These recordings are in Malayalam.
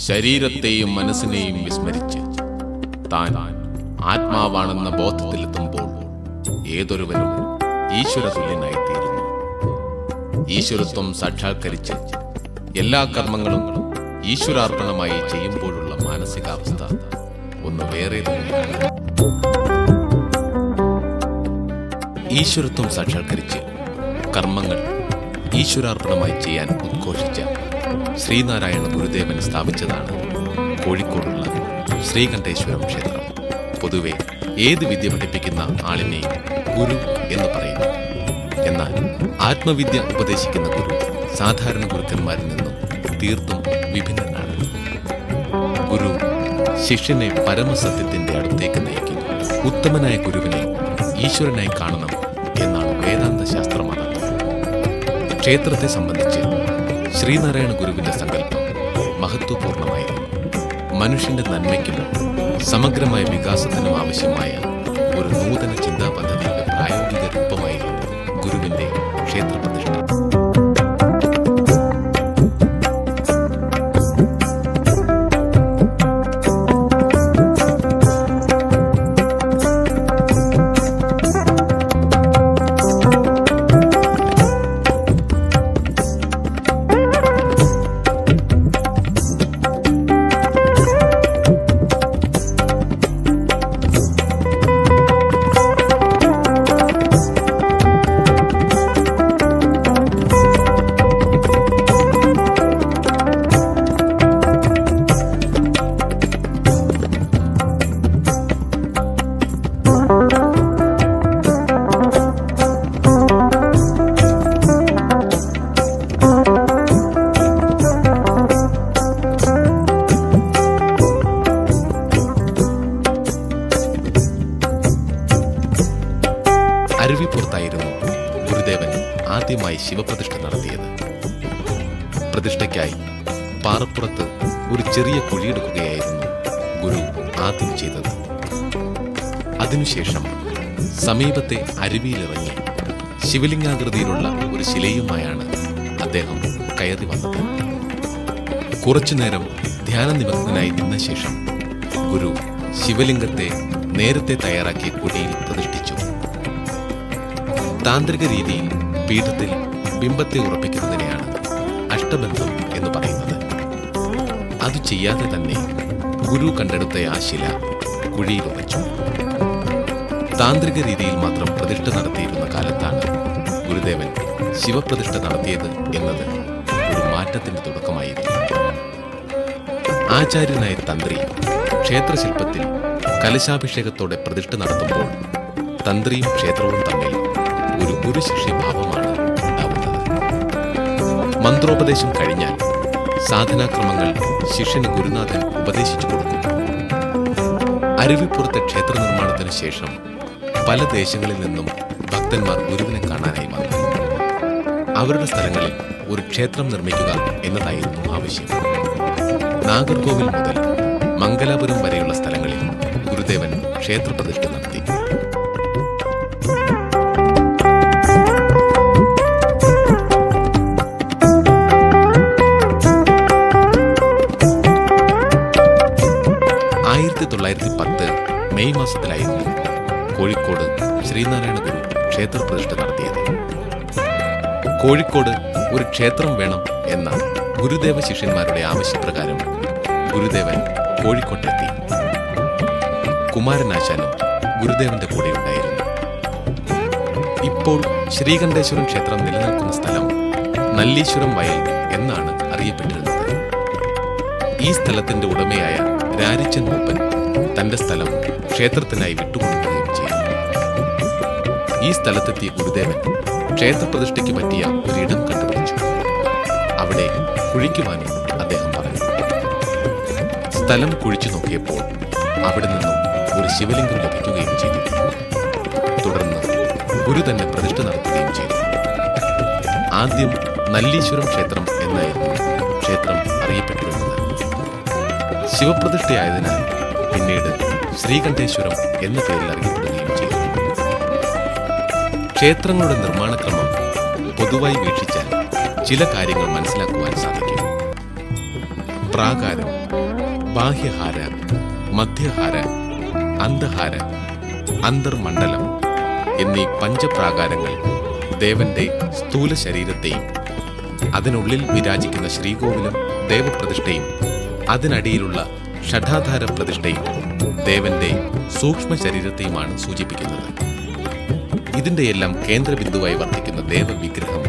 ശരീരത്തെയും മനസ്സിനെയും വിസ്മരിച്ച് താൻ ആത്മാവാണെന്ന ബോധത്തിലെത്തുമ്പോൾ ഏതൊരുവരും ഈശ്വര തുല്യനായിത്തീരുന്നു. ഈശ്വരത്വം സാക്ഷാത്കരിച്ച് എല്ലാ കർമ്മങ്ങളും ഈശ്വരാർപ്പണമായി ചെയ്യുമ്പോഴുള്ള മാനസികാവസ്ഥ ഒന്ന് വേറെ തന്നെയാണ് ഈശ്വരത്വം സാക്ഷാത്കരിച്ച് കർമ്മങ്ങൾ ഈശ്വരാർപ്പണമായി ചെയ്യാൻ ഉദ്ഘോഷിച്ച ശ്രീനാരായണ ഗുരുദേവൻ സ്ഥാപിച്ചതാണ് കോഴിക്കോടുള്ള ശ്രീകണ്ഠേശ്വരം ക്ഷേത്രം. പൊതുവെ ഏത് വിദ്യ പഠിപ്പിക്കുന്ന ആളിനെയും ഗുരു എന്ന് പറയുന്നു. എന്നാൽ ആത്മവിദ്യ ഉപദേശിക്കുന്ന ഗുരു സാധാരണ ഗുരുക്കന്മാരിൽ നിന്നും തീർത്തും വിഭിന്നനാണ്. ഗുരു ശിഷ്യനെ പരമസത്യത്തിന്റെ അടുത്തേക്ക് നയിക്കുന്നു. ഉത്തമനായ ഗുരുവിനെ ഈശ്വരനായി കാണണം എന്നാണ് വേദാന്ത ശാസ്ത്രമതം ക്ഷേത്രത്തെ സംബന്ധിച്ച് ശ്രീനാരായണ ഗുരുവിന്റെ സങ്കല്പം മഹത്വപൂർണമായിരുന്നു മനുഷ്യന്റെ നന്മയ്ക്കും സമഗ്രമായ വികാസത്തിനും ആവശ്യമായ ഒരു നൂതന ചിന്താ പ്രതിഷ്ഠയ്ക്കായി പാറപ്പുറത്ത് ഒരു ചെറിയ കുഴിയെടുക്കുകയായിരുന്നു ഗുരു ആദ്യം ചെയ്തത്. അതിനുശേഷം സമീപത്തെ അരുവിയിലിറങ്ങി ശിവലിംഗാകൃതിയിലുള്ള ഒരു ശിലയുമായാണ് അദ്ദേഹം കയറി വന്നത്. കുറച്ചുനേരം ധ്യാനനിമഗ്നനായി നിന്ന ശേഷം ഗുരു ശിവലിംഗത്തെ നേരത്തെ തയ്യാറാക്കിയ കുഴിയിൽ പ്രതിഷ്ഠിച്ചു. താന്ത്രിക രീതിയിൽ പീഠത്തിൽ ബിംബത്തെ ഉറപ്പിക്കുന്നതിനെയാണ് അഷ്ടബന്ധം എന്ന് പറയുന്നത്. അത് ചെയ്യാതെ തന്നെ ഗുരു കണ്ടെടുത്ത ആ ശില കുഴിയിൽ ഉറച്ചു. താന്ത്രിക രീതിയിൽ മാത്രം പ്രതിഷ്ഠ നടത്തിയിരുന്ന കാലത്താണ് ഗുരുദേവൻ ശിവപ്രതിഷ്ഠ നടത്തിയത് എന്നത് ഒരു മാറ്റത്തിന്റെ തുടക്കമായിരുന്നു ആചാര്യനായ തന്ത്രി ക്ഷേത്രശില്പത്തിൽ കലശാഭിഷേകത്തോടെ പ്രതിഷ്ഠ നടത്തുമ്പോൾ തന്ത്രിയും ക്ഷേത്രവും തമ്മിൽ ഒരു ഗുരുശിഷ്യഭാവമാണ് മന്ത്രോപദേശം കഴിഞ്ഞാൽ സാധനാക്രമങ്ങൾ ശിഷ്യന് ഗുരുനാഥൻ ഉപദേശിച്ചു കൊടുക്കും. അരുവിപ്പുറത്തെ ക്ഷേത്ര നിർമ്മാണത്തിന് ശേഷം പല ദേശങ്ങളിൽ നിന്നും ഭക്തന്മാർ ഗുരുവിനെ കാണാനായി വന്നു. അവരുടെ സ്ഥലങ്ങളിൽ ഒരു ക്ഷേത്രം നിർമ്മിക്കുക എന്നതായിരുന്നു ആവശ്യം. നാഗർകോവിൽ മുതൽ മംഗലാപുരം വരെയുള്ള സ്ഥലങ്ങളിൽ ഗുരുദേവൻ ക്ഷേത്രപ്രതിഷ്ഠ നടത്തി. മെയ് മാസത്തിലായിരുന്നു കോഴിക്കോട് ശ്രീനാരായണ ഗുരു ക്ഷേത്രപ്രതിഷ്ഠ നടത്തിയത്. കോഴിക്കോട് ഒരു ക്ഷേത്രം വേണം എന്ന ഗുരുദേവ ശിഷ്യന്മാരുടെ ആവശ്യപ്രകാരം ഗുരുദേവൻ കോഴിക്കോട്ടെത്തി. കുമാരനാശാനും ഗുരുദേവന്റെ കൂടെ ഉണ്ടായിരുന്നു. ഇപ്പോൾ ശ്രീകണ്ഠേശ്വരം ക്ഷേത്രം നിലനിൽക്കുന്ന സ്ഥലം നല്ലീശ്വരം വയൽ എന്നാണ് അറിയപ്പെട്ടിരുന്നത്. ഈ സ്ഥലത്തിന്റെ ഉടമയായ രാരിച്ചൻ മൂപ്പൻ തന്റെ സ്ഥലം ക്ഷേത്രത്തിനായി വിട്ടുകൊടുക്കുകയും ചെയ്തു. ഈ സ്ഥലത്തെത്തിയ ഗുരുദേവൻ ക്ഷേത്രപ്രതിഷ്ഠയ്ക്ക് പറ്റിയ ഒരിടം കണ്ടുപിടിച്ചു. അവിടെ കുഴിക്കുവാനും അദ്ദേഹം പറഞ്ഞു. സ്ഥലം കുഴിച്ചു നോക്കിയപ്പോൾ അവിടെ നിന്നും ഒരു ശിവലിംഗം ലഭിക്കുകയും ചെയ്തു. തുടർന്ന് ഗുരു തന്നെ പ്രതിഷ്ഠ നടത്തുകയും ചെയ്തു. ആദ്യം നല്ലീശ്വരം ക്ഷേത്രം എന്നായിരുന്നു ക്ഷേത്രം അറിയപ്പെട്ടിരുന്നത്. ശിവപ്രതിഷ്ഠയായതിനാൽ പിന്നീട് ശ്രീകണ്ഠേശ്വരം എന്ന പേരിൽ അറിയപ്പെടുകയും ചെയ്തു. ക്ഷേത്രങ്ങളുടെ നിർമ്മാണക്രമം പൊതുവായി വീക്ഷിച്ചാൽ ചില കാര്യങ്ങൾ മനസ്സിലാക്കുവാൻ സാധിക്കും. പ്രാകാരം ബാഹ്യഹാര മധ്യഹാര അന്തഹാര അന്തർമണ്ഡലം എന്നീ പഞ്ചപ്രാകാരങ്ങൾ ദേവന്റെ സ്ഥൂല ശരീരത്തെയും അതിനുള്ളിൽ വിരാജിക്കുന്ന ശ്രീകോവിലും ദേവപ്രതിഷ്ഠയും അതിനടിയിലുള്ള ഷഠാധാര പ്രതിഷ്ഠയും ദേവന്റെ സൂക്ഷ്മ ശരീരത്തെയുമാണ് സൂചിപ്പിക്കുന്നത്. ഇതിന്റെയെല്ലാം കേന്ദ്രബിന്ദുവായി വർത്തിക്കുന്ന ദേവവിഗ്രഹം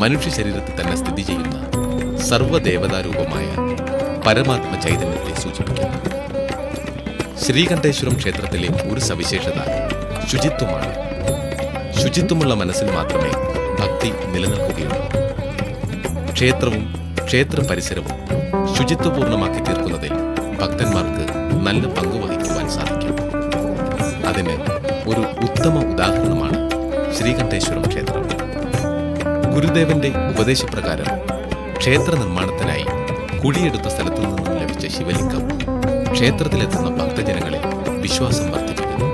മനുഷ്യ ശരീരത്തിൽ തന്നെ സ്ഥിതി ചെയ്യുന്ന സർവദേവതാരൂപമായ പരമാത്മ ചൈതന്യത്തെ സൂചിപ്പിക്കുന്നു. ശ്രീകണ്ഠേശ്വരം ക്ഷേത്രത്തിലെ ഒരു സവിശേഷത ശുചിത്വമാണ്. ശുചിത്വമുള്ള മനസ്സിൽ മാത്രമേ ഭക്തി നിലനിൽക്കുകയുള്ളൂ. ക്ഷേത്രവും ക്ഷേത്ര പരിസരവും ശുചിത്വപൂർണമാക്കി തീർക്കുന്നതിൽ ഭക്തന്മാർക്ക് നല്ല പങ്ക് വഹിക്കുവാൻ സാധിക്കും. അതിന് ഒരു ഉത്തമ ഉദാഹരണമാണ് ശ്രീകണ്ഠേശ്വരം ക്ഷേത്രം. ഗുരുദേവന്റെ ഉപദേശപ്രകാരം ക്ഷേത്ര നിർമ്മാണത്തിനായി കുഴിയെടുത്ത സ്ഥലത്തു നിന്നും ലഭിച്ച ശിവലിംഗം ക്ഷേത്രത്തിലെത്തുന്ന ഭക്തജനങ്ങളിൽ വിശ്വാസം വർദ്ധിപ്പിക്കുന്നു.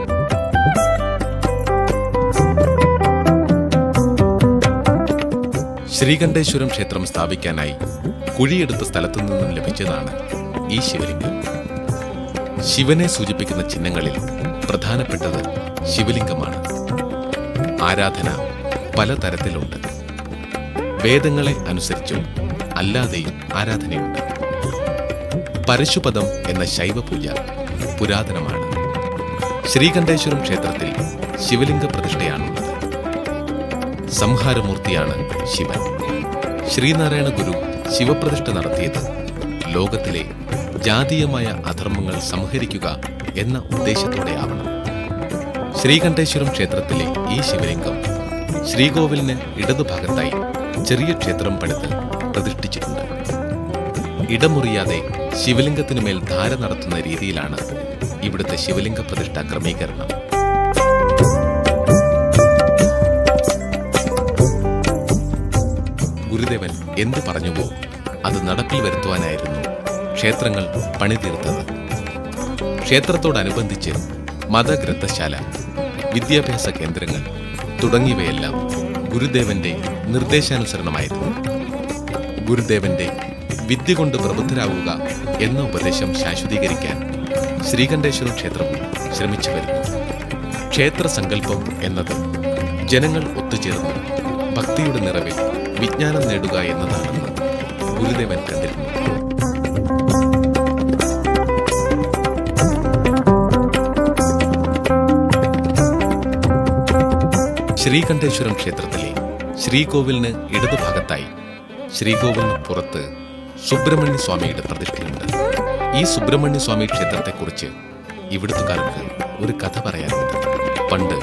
ശ്രീകണ്ഠേശ്വരം ക്ഷേത്രം സ്ഥാപിക്കാനായി കുഴിയെടുത്ത സ്ഥലത്തു നിന്നും ലഭിച്ചതാണ് ഈ ശിവലിംഗം. ശിവനെ സൂചിപ്പിക്കുന്ന ചിഹ്നങ്ങളിൽ പ്രധാനപ്പെട്ടത് ശിവലിംഗമാണ്. ആരാധന പലതരത്തിലുണ്ട്. വേദങ്ങളെ അനുസരിച്ചും അല്ലാതെയും ആരാധനയുണ്ട്. പരശുപദം എന്ന ശൈവപൂജ പുരാതനമാണ്. ശ്രീകണ്ഠേശ്വരം ക്ഷേത്രത്തിൽ ശിവലിംഗ പ്രതിഷ്ഠയാണുള്ളത്. സംഹാരമൂർത്തിയാണ് ശിവൻ. ശ്രീനാരായണ ഗുരു ശിവപ്രതിഷ്ഠ നടത്തിയത് ലോകത്തിലെ ജാതീയമായ അധർമ്മങ്ങൾ സംഹരിക്കുക എന്ന ഉദ്ദേശത്തോടെയാവണം. ശ്രീകണ്ഠേശ്വരം ക്ഷേത്രത്തിലെ ഈ ശിവലിംഗം ശ്രീകോവിലിന് ഇടതുഭാഗത്തായി ചെറിയ ക്ഷേത്രം പണിത് പ്രതിഷ്ഠിച്ചിട്ടുണ്ട്. ഇടമുറിയാതെ ശിവലിംഗത്തിനു മേൽ ധാര നടത്തുന്ന രീതിയിലാണ് ഇവിടുത്തെ ശിവലിംഗ പ്രതിഷ്ഠ ക്രമീകരണം. ഗുരുദേവൻ എന്തു പറഞ്ഞുവോ അത് നടപ്പിൽ വരുത്തുവാനായിരുന്നു ക്ഷേത്രങ്ങൾ പണിതീർത്തത്. ക്ഷേത്രത്തോടനുബന്ധിച്ച് മതഗ്രന്ഥശാല വിദ്യാഭ്യാസ കേന്ദ്രങ്ങൾ തുടങ്ങിയവയെല്ലാം ഗുരുദേവന്റെ നിർദ്ദേശാനുസരണമായിരുന്നു. ഗുരുദേവന്റെ വിദ്യ കൊണ്ട് പ്രബുദ്ധരാകുക എന്ന ഉപദേശം ശാശ്വതീകരിക്കാൻ ശ്രീകണ്ഠേശ്വര ക്ഷേത്രം ശ്രമിച്ചു വരുന്നു. ക്ഷേത്ര സങ്കല്പം എന്നത് ജനങ്ങൾ ഒത്തുചേർന്ന് ഭക്തിയുടെ നിറവിൽ വിജ്ഞാനം നേടുക എന്നതാണെന്ന് ഗുരുദേവൻ കണ്ടിരുന്നു. ശ്രീകണ്ഠേശ്വരം ക്ഷേത്രത്തിലെ ശ്രീകോവിലിന് ഇടതുഭാഗത്തായി ശ്രീകോവിലിന് പുറത്ത് സുബ്രഹ്മണ്യ സ്വാമിയുടെ പ്രതിഷ്ഠയുണ്ട്. ഈ സുബ്രഹ്മണ്യ സ്വാമി ക്ഷേത്രത്തെക്കുറിച്ച് ഇവിടുത്തുകാർക്ക് ഒരു കഥ പറയാനുണ്ട്. പണ്ട്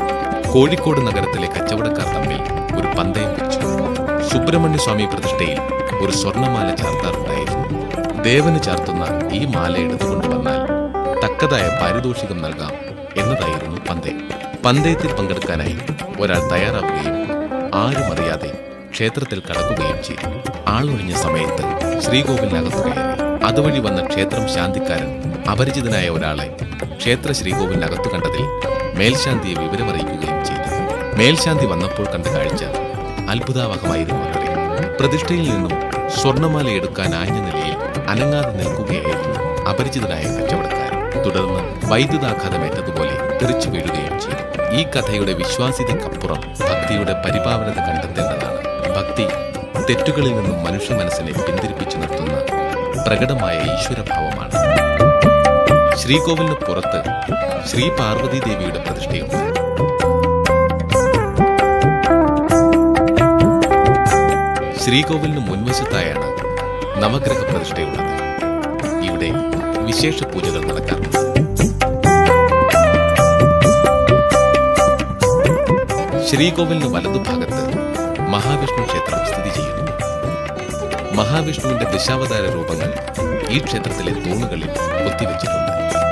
കോഴിക്കോട് നഗരത്തിലെ കച്ചവടക്കാർ തമ്മിൽ ഒരു പന്തയം വെച്ചു. സുബ്രഹ്മണ്യ സ്വാമി പ്രതിഷ്ഠയിൽ ഒരു സ്വർണമാല ചാർത്താറുണ്ടായിരുന്നു. ദേവന് ചാർത്തുന്ന ഈ മാല എടുത്തുകൊണ്ടുവന്നാൽ തക്കതായ പാരിതോഷികം നൽകാം എന്നതായിരുന്നു പന്തയം. പന്തയത്തിൽ പങ്കെടുക്കാനായി ഒരാൾ തയ്യാറാവുകയും ആരും അറിയാതെ ക്ഷേത്രത്തിൽ കടക്കുകയും ചെയ്തു. ആളൊഴിഞ്ഞ സമയത്ത് ശ്രീകോവിലിനകത്ത് കയറി. അതുവഴി വന്ന ക്ഷേത്രം ശാന്തിക്കാരൻ അപരിചിതനായ ഒരാളെ ക്ഷേത്ര ശ്രീകോവിലിനകത്ത് കണ്ടതിൽ മേൽശാന്തിയെ വിവരമറിയിക്കുകയും ചെയ്തു. മേൽശാന്തി വന്നപ്പോൾ കണ്ട കാഴ്ച അത്ഭുതാവഹമായിരുന്നു അത്രേ. പ്രതിഷ്ഠയിൽ നിന്നും സ്വർണമാല എടുക്കാൻ ആഞ്ഞ നിലയിൽ അനങ്ങാതെ നിൽക്കുകയായിരുന്നു അപരിചിതനായ കച്ചവടക്കാരൻ. തുടർന്ന് വൈദ്യുതാഘാതമേറ്റതുപോലെ തെറിച്ചു വീഴുകയും ചെയ്തു. ഈ കഥയുടെ വിശ്വാസ്യതയ്ക്കപ്പുറം ഭക്തിയുടെ പരിപാവനത കണ്ടെത്തേണ്ടതാണ്. ഭക്തി തെറ്റുകളിൽ നിന്നും മനുഷ്യ മനസ്സിനെ പിന്തിരിപ്പിച്ചു നിർത്തുന്ന പ്രകടമായ ഈശ്വരഭാവമാണ്. ശ്രീകോവിലിന് പുറത്ത് ശ്രീ പാർവതി ദേവിയുടെ പ്രതിഷ്ഠയുണ്ട്. ശ്രീകോവിലിന് മുൻവശത്തായാണ് നവഗ്രഹ പ്രതിഷ്ഠയുള്ളത്. ഇവിടെ വിശേഷ പൂജകൾ നടക്കാറുണ്ട്. ശ്രീകോവിലിന് വലതുഭാഗത്ത് മഹാവിഷ്ണു ക്ഷേത്രം സ്ഥിതി ചെയ്യുന്നു. മഹാവിഷ്ണുവിന്റെ ദശാവതാര രൂപങ്ങൾ ഈ ക്ഷേത്രത്തിലെ തൂണുകളിൽ കൊത്തിവെച്ചിട്ടുണ്ട്.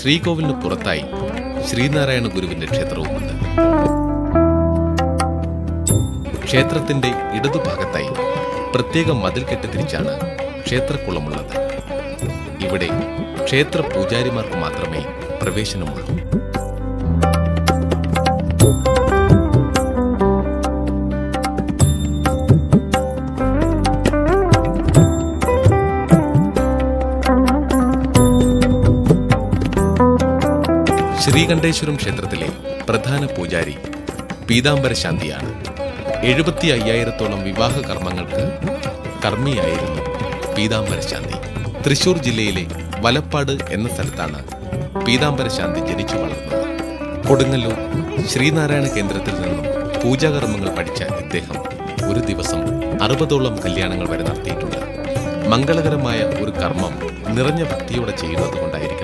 ശ്രീകോവിലിന് പുറത്തായി ശ്രീനാരായണ ഗുരുവിന്റെ ക്ഷേത്രവുമുണ്ട്. ക്ഷേത്രത്തിന്റെ ഇടതുഭാഗത്തായി പ്രത്യേക മതിൽ കെട്ടിത്തിരിച്ചാണ് ക്ഷേത്രക്കുളമുള്ളത്. ഇവിടെ ക്ഷേത്ര പൂജാരിമാർക്ക് മാത്രമേ പ്രവേശനമുള്ളൂ. ശ്രീകണ്ഠേശ്വരം ക്ഷേത്രത്തിലെ പ്രധാന പൂജാരി പീതാംബര ശാന്തിയാണ്. എഴുപത്തി അയ്യായിരത്തോളം വിവാഹ കർമ്മങ്ങൾക്ക് കർമ്മിയായിരുന്നു പീതാംബര ശാന്തി. തൃശൂർ ജില്ലയിലെ വലപ്പാട് എന്ന സ്ഥലത്താണ് പീതാംബര ശാന്തി ജനിച്ചു വളർന്നത്. കൊടുങ്ങല്ലൂർ ശ്രീനാരായണ കേന്ദ്രത്തിൽ നിന്നും പൂജാകർമ്മങ്ങൾ പഠിച്ച ഇദ്ദേഹം ഒരു ദിവസം അറുപതോളം കല്യാണങ്ങൾ വരെ നടത്തിയിട്ടുണ്ട്. മംഗളകരമായ ഒരു കർമ്മം നിറഞ്ഞ ഭക്തിയോടെ ചെയ്യുന്നത് കൊണ്ടായിരിക്കണം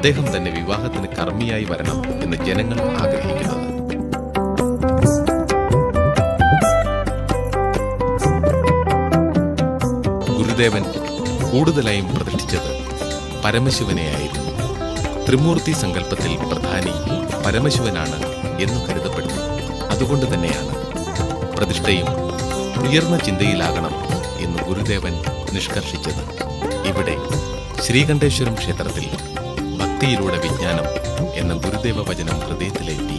അദ്ദേഹം തന്നെ വിവാഹത്തിന് കർമ്മിയായി വരണം എന്ന് ജനങ്ങൾ ആഗ്രഹിക്കുന്നത്. ഗുരുദേവൻ കൂടുതലായും പ്രതിഷ്ഠിച്ചത് പരമശിവനെയായിരുന്നു ത്രിമൂർത്തി സങ്കല്പത്തിൽ പ്രധാനി പരമശിവനാണ് എന്ന് കരുതപ്പെടുന്നു അതുകൊണ്ട് തന്നെയാണ് പ്രതിഷ്ഠയും ഉയർന്ന ചിന്തയിലാകണം എന്ന് ഗുരുദേവൻ നിഷ്കർഷിച്ചത്. ഇവിടെ ശ്രീകണ്ഠേശ്വരം ക്ഷേത്രത്തിൽ ഭക്തിയിലൂടെ വിജ്ഞാനം എന്ന ഗുരുദേവ വചനം ഹൃദയത്തിലേറ്റി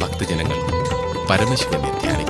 ഭക്തജനങ്ങൾ പരമശിവനെ ധ്യാനിച്ചു